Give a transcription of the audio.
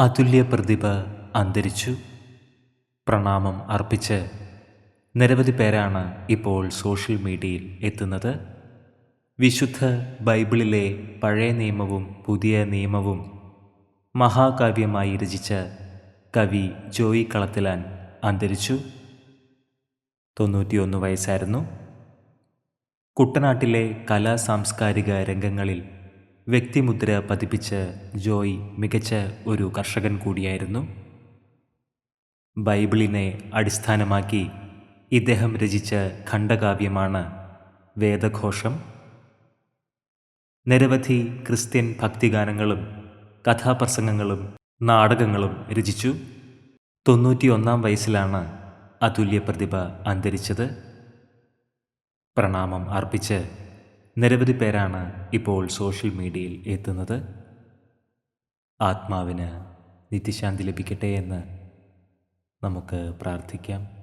അതുല്യ പ്രതിഭ അന്തരിച്ചു. പ്രണാമം അർപ്പിച്ച് നിരവധി പേരാണ് ഇപ്പോൾ സോഷ്യൽ മീഡിയയിൽ എത്തുന്നത്. വിശുദ്ധ ബൈബിളിലെ പഴയ നിയമവും പുതിയ നിയമവും മഹാകാവ്യമായി രചിച്ച കവി ജോയി കളത്തിലാൻ അന്തരിച്ചു. തൊണ്ണൂറ്റിയൊന്ന് വയസ്സായിരുന്നു. കുട്ടനാട്ടിലെ കലാ സാംസ്കാരിക രംഗങ്ങളിൽ വ്യക്തിമുദ്ര പതിപ്പിച്ച് ജോയ് മികച്ച ഒരു കർഷകൻ കൂടിയായിരുന്നു. ബൈബിളിനെ അടിസ്ഥാനമാക്കി ഇദ്ദേഹം രചിച്ച ഖണ്ഡകാവ്യമാണ് വേദഘോഷം. നിരവധി ക്രിസ്ത്യൻ ഭക്തിഗാനങ്ങളും കഥാപ്രസംഗങ്ങളും നാടകങ്ങളും രചിച്ചു. തൊണ്ണൂറ്റിയൊന്നാം വയസ്സിലാണ് അതുല്യ പ്രതിഭ അന്തരിച്ചത്. പ്രണാമം അർപ്പിച്ച് നിരവധി പേരാണ് ഇപ്പോൾ സോഷ്യൽ മീഡിയയിൽ എത്തുന്നത്. ആത്മാവിന് നിത്യശാന്തി ലഭിക്കട്ടെ എന്ന് നമുക്ക് പ്രാർത്ഥിക്കാം.